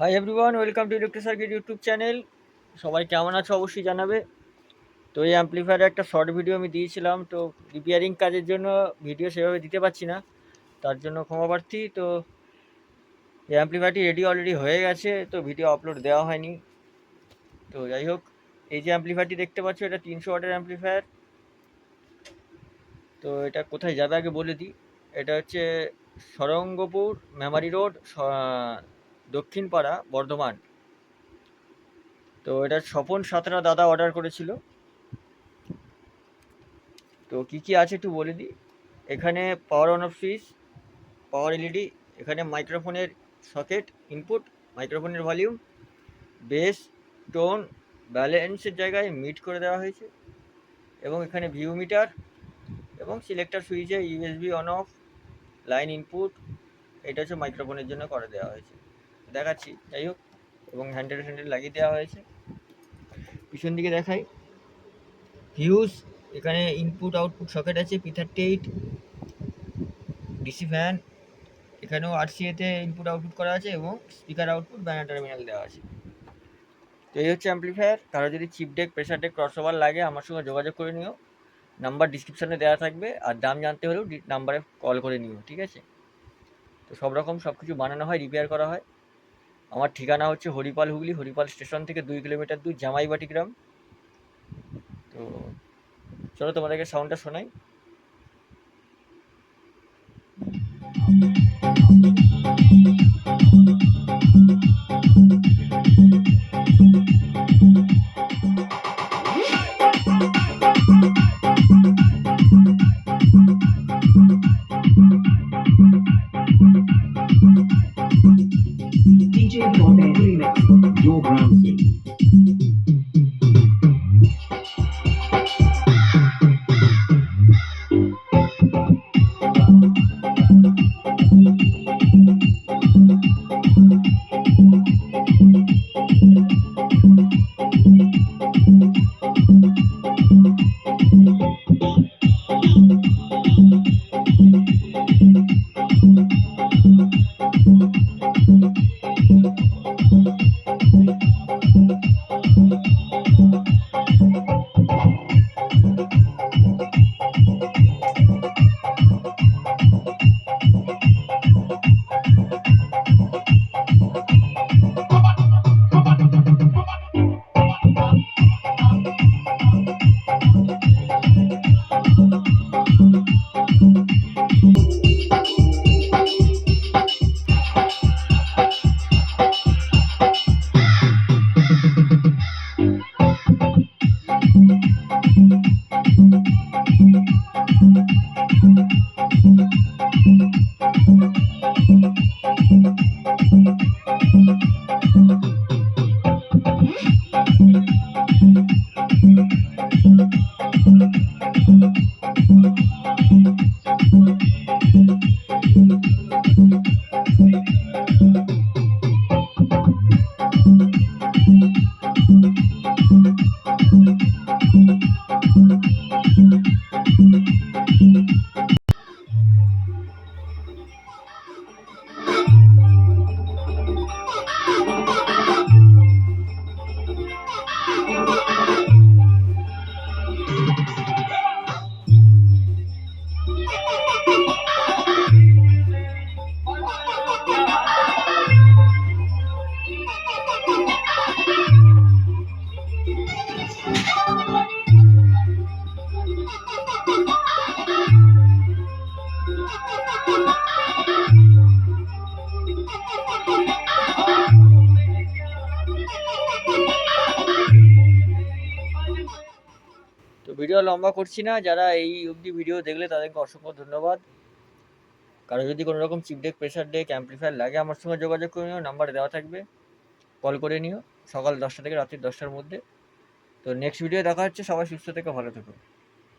Hi everyone welcome to electric circuit YouTube channel সবাই কেমন আছো অবশ্যই জানাবে। তো এই অ্যাম্পলিফায়ারের একটা শর্ট ভিডিও আমি দিয়েছিলাম, তো রিপেয়ারিং কাজের জন্য ভিডিও সেভাবে দিতে পারছি না, তার জন্য ক্ষমা প্রার্থী। তো এই অ্যাম্পলিফায়ারটি রেডি অলরেডি হয়ে গেছে, তো ভিডিও আপলোড দেওয়া হয়নি। তো যাই হোক, এই যে অ্যাম্পলিফায়ারটি দেখতে পাচ্ছ, এটা তিনশো ওয়াটের অ্যাম্পলিফায়ার তো এটা কোথায় যাবে আগে বলে দিই। এটা হচ্ছে সরঙ্গপুর মেমারি রোড দক্ষিণ পাড়া বর্ধমান। তো এটা স্বপন সাঁতরা দাদা অর্ডার করেছিল। তো কি কি আছে একটু বলে দিই। এখানে power on off switch power L E D এখানে মাইক্রোফোনের সকেট ইনপুট মাইক্রোফোনের ভলিউম বেস টোন ব্যালেন্সের জায়গায় মিট করে দেওয়া হয়েছে। এবং এখানে ভিউ মিটার এবং selector সুইচে USB on off line input এটা হচ্ছে মাইক্রোফোনের জন্য করে দেওয়া হয়েছে। দেখাচ্ছি, যাই হোক, এবং হ্যান্ডেল হ্যান্ডেল লাগিয়ে দেওয়া হয়েছে। পিছন দিকে দেখাই। হিউজ এখানে ইনপুট আউটপুট সকেট আছে P thirty eight DC fan এখানেও আরসিএতে ইনপুট আউটপুট করা আছে এবং স্পিকার আউটপুট ব্যানার টার্মিনাল দেওয়া আছে। তো এই হচ্ছে অ্যাম্পলিফায়ার কারও যদি chip deck pressure deck crossover লাগে, আমার সঙ্গে যোগাযোগ করে নিও। নাম্বার ডিসক্রিপশানে দেওয়া থাকবে, আর দাম জানতে হলেও নাম্বারে কল করে নিও, ঠিক আছে? তো সব রকম সব কিছু বানানো হয় রিপেয়ার করা হয়। আমার ঠিকানা হচ্ছে হরিপাল হুগলি, হরিপাল স্টেশন থেকে দুই কিলোমিটার দূর জামাইবাটি গ্রাম। তো চলো তোমাদেরকে সাউন্ডটা শোনাই। DJ Broadband তো ভিডিও লম্বা করছি না, যারা এই অবধি ভিডিও দেখলে তাদেরকে অসংখ্য ধন্যবাদ। কারও যদি কোনো রকম chip deck pressure deck amplifier লাগে, আমার সঙ্গে যোগাযোগ করে নিও নাম্বার দেওয়া থাকবে। কল করে নিও, সকাল দশটা থেকে রাত্রি দশটার মধ্যে। তো নেক্সট ভিডিও দেখা হচ্ছে, সবাই সুস্থ থেকে ভালো থেকো।